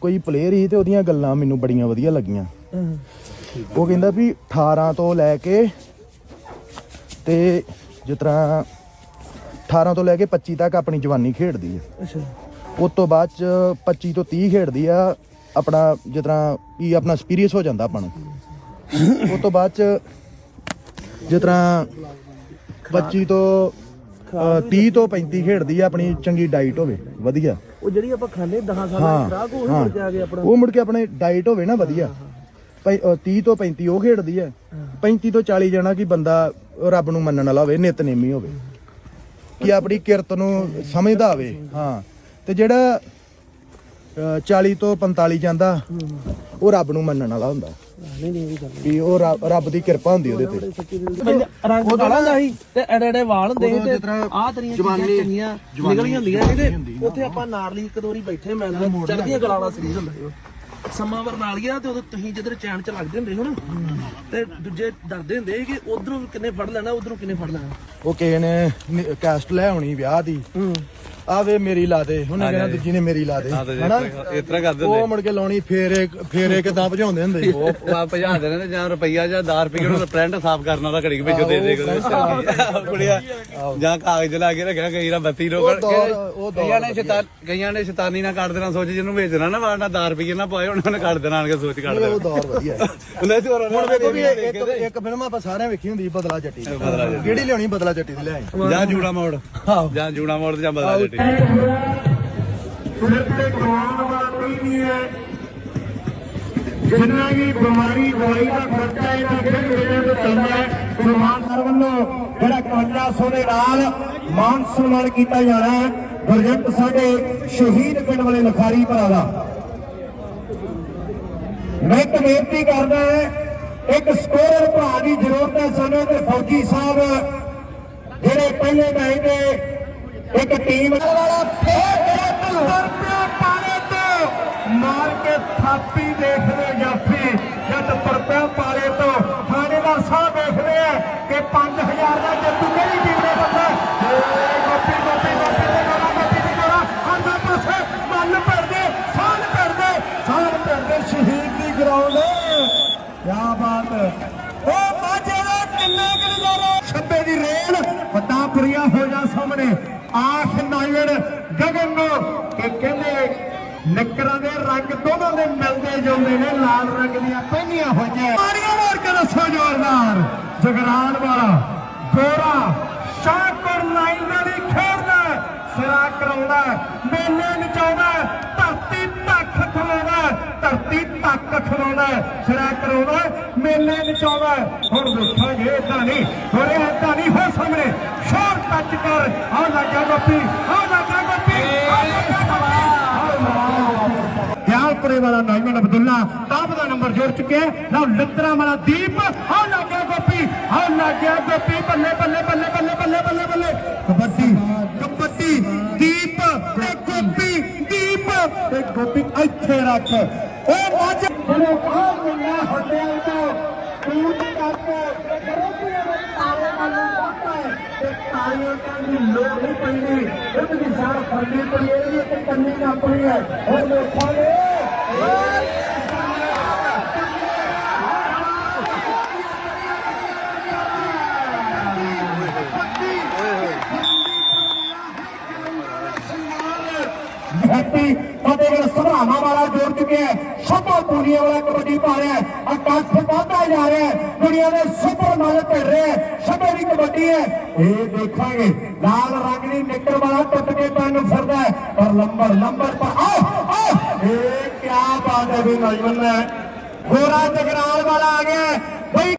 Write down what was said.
ਕੋਈ ਪਲੇਅਰ ਸੀ ਤੇ ਉਹਦੀਆਂ ਗੱਲਾਂ ਮੈਨੂੰ ਬੜੀਆਂ ਵਧੀਆ ਲੱਗੀਆਂ। ਉਹ ਕਹਿੰਦਾ ਵੀ 18 ਤੋਂ ਲੈ ਕੇ ਤੇ ਜਿਸ ਤਰ੍ਹਾਂ 18 ਤੋਂ ਲੈ ਕੇ 25 ਤੱਕ ਆਪਣੀ ਜਵਾਨੀ ਖੇਡਦੀ ਹੈ ਅੱਛਾ। ਉਸ ਤੋਂ ਬਾਅਦ ਚ 25 ਤੋਂ 30 ਖੇਡਦੀ ਆ ਆਪਣਾ ਜਿਸ ਤਰ੍ਹਾਂ ਵੀ ਆਪਣਾ ਐਕਸਪੀਰੀਅੰਸ ਹੋ ਜਾਂਦਾ ਆਪਾਂ ਨੂੰ। ਉਸ ਤੋਂ ਬਾਅਦ ਚ ਜਿਸ ਤਰ੍ਹਾਂ 25 ਤੋਂ ਅ, 30 ਤੋਂ 35 ਖੇਡਦੀ ਆ ਆਪਣੀ ਚੰਗੀ ਡਾਈਟ ਹੋਵੇ ਵਧੀਆ। ਉਹ ਜਿਹੜੀ ਆਪਾਂ ਖਾਂਦੇ 10 ਸਾਲਾਂ ਦੀ ਖਰਾਕ ਉਹ ਮੁੜ ਕੇ ਆ ਗਏ ਆਪਣਾ। ਉਹ ਮੁੜ ਕੇ ਆਪਣੇ ਡਾਈਟ ਹੋਵੇ ਨਾ ਵਧੀਆ। ਅ, 30 ਤੋਂ 35 ਉਹ ਖੇਡਦੀ ਹੈ। 35 ਤੋਂ 40 ਜਾਣਾ ਕਿ ਬੰਦਾ ਰੱਬ ਨੂੰ ਮੰਨਣ ਵਾਲਾ ਹੋਵੇ ਨਿਤਨੇਮੀ ਹੋਵੇ। ਕਿ ਆਪਣੀ ਕਿਰਤ ਨੂੰ ਸਮਝਦਾ ਹੋਵੇ। ਹਾਂ। ਤੇ ਜਿਹੜਾ ਅ, 40 ਤੋਂ 45 ਜਾਂਦਾ ਉਹ ਰੱਬ ਨੂੰ ਮੰਨਣ ਵਾਲਾ ਹੁੰਦਾ। ਨਹੀਂ ਨਹੀਂ ਇਹ ਵੀ ਗੱਲ ਵੀ ਉਹ ਰੱਬ ਰੱਬ ਦੀ ਕਿਰਪਾ ਹੁੰਦੀ ਉਹਦੇ ਤੇ। ਬੜੇ ਸੱਚੇ ਦਿਲ ਦੇ ਰੰਗ ਕਾਲਾ ਹੁੰਦਾ ਸੀ ਤੇ ਐਡੇ ਐਡੇ ਵਾਲ ਹੁੰਦੇ ਸੀ ਤੇ ਆਹ ਤਰੀਆਂ ਜਵਾਨੀ- ਚੀਜ਼ਾਂ ਚੰਗੀਆਂ ਜਵਾਨੀ ਨਿਕਲੀਆਂ ਹੁੰਦੀਆਂ ਸੀ ਹੁੰਦੀ ਤੇ ਉੱਥੇ ਆਪਾਂ ਨਾਰਲੀ ਇੱਕ ਦੋਰੀ ਬੈਠੇ ਮੈਂ ਚੜਦੀਆਂ ਗਲਾਂ ਦਾ ਸਰੀਰ ਹੁੰਦਾ ਸੀ ਉਹ। ਸਮਾਂ ਵਰਨਾਲੀਆ ਤੇ ਉਦੋਂ ਤੁਸੀਂ ਜਿੱਧਰ ਚੈਨ ਚ ਲੱਗਦੇ ਹੁੰਦੇ ਹੋ ਨਾ ਤੇ ਦੂਜੇ ਡਰਦੇ ਹੁੰਦੇ ਸੀ ਕਿ ਉਧਰੋਂ ਕਿੰਨੇ ਫੜ ਲੈਣਾ ਉਧਰੋਂ ਕਿੰਨੇ ਫੜ ਲੈਣਾ। ਉਹ ਕਿਸੇ ਨੇ ਨੀ- ਕੈਸਟ ਲੈ ਆਉਣੀ ਵਿਆਹ ਦੀ। ਆਵੇ ਮੇਰੀ ਲਾ ਦੇ ਉਹਨੇ ਕਹਿਣਾ ਦੂਜੀ ਨੇ ਮੇਰੀ ਲਾ ਦੇ ਹਨਾ? ਇਸ ਤਰ੍ਹਾਂ ਕਰਦੇ ਉਹ ਮੁੜ ਕੇ ਲਾਉਣੀ ਫੇਰੇ ਫੇਰੇ ਕਿਦਾਂ ਭਜਾਉਂਦੇ ਹੁੰਦੇ। ਉਹ ਆ ਭਜਾ ਦੇਣੇ ਤੇ ਜਾਂ ਰੁਪਈਆ ਜਾਂ 10 ਰੁਪਏ ਨੂੰ ਪ੍ਰਿੰਟ ਸਾਫ਼ ਕਰਨ ਵਾਲਾ ਘੜੀ ਵਿੱਚੋਂ ਦੇ ਦੇ ਕੁੜੀਆ ਜਾਂ ਕਾਗਜ਼ ਲਾ ਕੇ ਰੱਖਿਆ ਕਈ ਰਾਂ 32 ਲੋਕ ਉਹ ਦੌਰ- ਉਹ ਦੌਰ ਕਈਆਂ ਨੇ ਸ਼ੈਤਾਨ ਕਈਆਂ ਨੇ ਸ਼ੈਤਾਨੀ ਨਾਲ ਕੱਢ ਦੇਣਾ ਸੋਚ ਜਿਹਨੂੰ ਵੇਚਣਾ ਨਾ ਵਾਰਨਾ 10 ਰੁਪਏ ਨਾ ਪਾਏ ਉਹਨਾਂ ਨੇ ਕੱਢ ਦੇਣਾ ਆਣ ਕੇ ਸੋਚ ਕੱਢ ਉਹ ਦੌਰ ਵਧੀਆ ਹੈ। ਉਹਨੇ ਤੇ ਹੋਰ ਹੁਣ ਵੇਖੋ ਵੀ ਇੱਕ ਇੱਕ ਫਿਲਮ ਆਪਾਂ ਸਾਰਿਆਂ ਵੇਖੀ ਹੁੰਦੀ ਸੀ, ਬਦਲਾ ਜੱਟੀ। ਕਿਹੜੀ ਲਿਆਉਣੀ ਬਦਲਾ ਜੱਟੀ ਦੀ? ਲਿਆਈ ਜਾਂ ਜੂੜਾ ਮੋੜ। ਜਾਂ ਜੂੜਾ ਮੋੜ ਤੇ ਜਾਂ ਬਦਲਾ ਜੱਟੀ। ਸਿਰ ਤੇ ਕਮਾਉਣ ਵਾਲਾ ਕੋਈ ਨਹੀਂ ਹੈ? ਜਿੰਨਾ ਵੀ ਬਿਮਾਰੀ ਦਵਾਈ ਦਾ ਖਰਚਾ ਇਹਨਾਂ ਖੇਡ ਮੇਲੇ ਤੇ ਚੱਲਦਾ ਹੈ। ਸਨਮਾਨ ਸਰ ਵੱਲੋਂ ਜਿਹੜਾ 5100 ਦੇ ਨਾਲ ਮਾਨ ਸਨਮਾਨ ਕੀਤਾ ਜਾਣਾ ਹੈ। ਗੁਰਜੰਟ ਸਾਡੇ ਸ਼ਹੀਦ ਪਿੰਡ ਵਾਲੇ ਲਖਾਰੀ ਭਰਾ ਦਾ। ਮੈਂ ਇੱਕ ਬੇਨਤੀ ਕਰਦਾ ਹੈ, ਇੱਕ ਸਕੋਰਰ ਭਰਾ ਦੀ ਜ਼ਰੂਰਤ ਹੈ ਸਾਨੂੰ ਤੇ ਫੌਜੀ ਸਾਹਿਬ ਜਿਹੜੇ ਪਹਿਲੇ ਮੈਚ ਦੇ ਇੱਕ ਟੀਮ ਵਾਲਾ ਫੇਰ ਜਿਹੜਾ 70 ਰੁਪਏ ਪਾਲੇ ਤੋਂ। ਮਾਰ ਕੇ ਥਾਪੀ ਦੇਖਦੇ ਜਾਫੀ, ਜਦ ਪਰਪਿਆ ਪਾਲੇ ਤੋਂ। ਥਾਣੇ ਦਾ ਸਾਹ ਦੇਖਦੇ ਆ ਕਿ ਪੰਜ ਬਾਤ ਉਹ ਮਾਝੇ ਦਾ ਕਿੰਨੇ ਕਿ ਨਜ਼ਾਰਾ। ਛੱਬੇ ਦੀ ਰੇਲ ਵੱਡਾ ਪੁਰੀਆ ਹੋ ਜਾ ਸਾਹਮਣੇ। ਆਖ ਨਾਇਣ ਗਗਨ ਨੂੰ ਕਿ ਕਹਿੰਦੇ ਨਿਕਰਾਂ ਦੇ ਰੰਗ ਦੋਨਾਂ ਦੇ ਮਿਲਦੇ ਜੁਲਦੇ ਨੇ, ਲਾਲ ਰੰਗ ਦੀਆਂ ਪਹਿਨੀਆਂ ਹੋਈਆਂ। ਮਾਰੀਆਂ ਮਾਰ ਕੇ ਦੱਸੋ ਜ਼ੋਰਦਾਰ। ਜਗਰਾਨ ਵਾਲਾ, ਗੋਰਾ ਸ਼ਾਹਕਰ ਲਾਈਨਾਂ ਵਾਲੀ ਖੇਡਦਾ ਸਿਰਾ ਕਰਾਉਂਦਾ, ਮੇਲੇ ਨਚਾਉਂਦਾ। ਤੱਕ ਖਲੋਦਾ ਸਿਰਾ ਕਰਾਉਂਦਾ ਮੇਲੇ ਨਚਾਉਂਦਾ ਹੁਣ ਵੇਖਾਂਗੇ ਏਦਾਂ ਨਹੀਂ ਹੁਣ ਏਦਾਂ ਨਹੀਂ ਹੋ ਸਾਹਮਣੇ ਸ਼ੋਰ ਟੱਚ ਕਰ ਆ ਲੱਗਾ ਗੱਪੀ ਆ ਲੱਗਾ ਗੱਪੀ ਆ ਦਿਆਲਪੁਰੇ ਵਾਲਾ ਨਾਇਮਨ ਅਬਦੁੱਲਾ ਟਾਪ ਦਾ ਨੰਬਰ ਜੋੜ ਚੁੱਕਿਆ ਹੈ। ਲਓ ਲੱਤਰਾ ਵਾਲਾ ਦੀਪ ਆ ਲੱਗਿਆ ਗੋਪੀ ਆ ਲੱਗਿਆ ਗੋਪੀ। ਬੱਲੇ ਬੱਲੇ ਬੱਲੇ ਬੱਲੇ ਬੱਲੇ ਬੱਲੇ ਬੱਲੇ। ਕਬੱਡੀ ਕਬੱਡੀ ਦੀਪ ਤੇ ਗੋਪੀ ਦੀਪ ਤੇ ਗੋਪੀ ਇੱਥੇ ਰੱਖ। ਓ ਮੱਝ ਜਿਹੜੇ ਆ ਮਿਲਿਆ ਹੱਡਿਆਂ ਤੋਂ ਟੂਟ ਕਰਕੇ ਗਰੋਪੀਆਂ ਦੇ ਤਾਲੇ ਨਾਲ ਪਹੁੰਚਦਾ ਹੈ ਤੇ ਤਾਲੀਆਂ ਕਰਨ ਦੀ ਲੋੜ ਨਹੀਂ ਪੈਂਦੀ ਉਹਦੀ ਦੀ ਫਤਿਹਗੜ੍ਹ ਸਭਰਾਵਾਂ ਵਾਲਾ ਜੋੜ ਚੁੱਕਿਆ ਹੈ। ਸ਼ੰਭੂ ਪੂਨੀਆ ਵਾਲਾ ਕਬੱਡੀ ਪਾ ਰਿਹਾ ਹੈ। ਅਕੱਠ ਵਧਦਾ ਜਾ ਰਿਹਾ ਹੈ। ਦੁਨੀਆ ਦੇ ਸੁਪਰ ਨਾਲ ਭਿੜ ਰਿਹਾ ਹੈ। ਸ਼ੰਭੂ ਦੀ ਕਬੱਡੀ ਹੈ। ਇਹ ਦੇਖਾਂਗੇ। ਲਾਲ ਰੰਗ ਦੀ ਨਿੱਕਰ ਵਾਲਾ ਟੁੱਟ ਕੇ ਪੈਣ ਨੂੰ ਫਿਰਦਾ ਹੈ। ਪਰ ਲੰਬਰ ਲੰਬਰ ਪਰ ਆਓ ਆਓ ਇਹ ਕੀ ਬਾਤ ਹੈ ਵੀ ਨੌਜਵਾਨ ਹੈ। ਗੋਰਾ ਜਗਰਾਲ ਵਾਲਾ ਆ ਗਿਆ ਹੈ। ਬਈ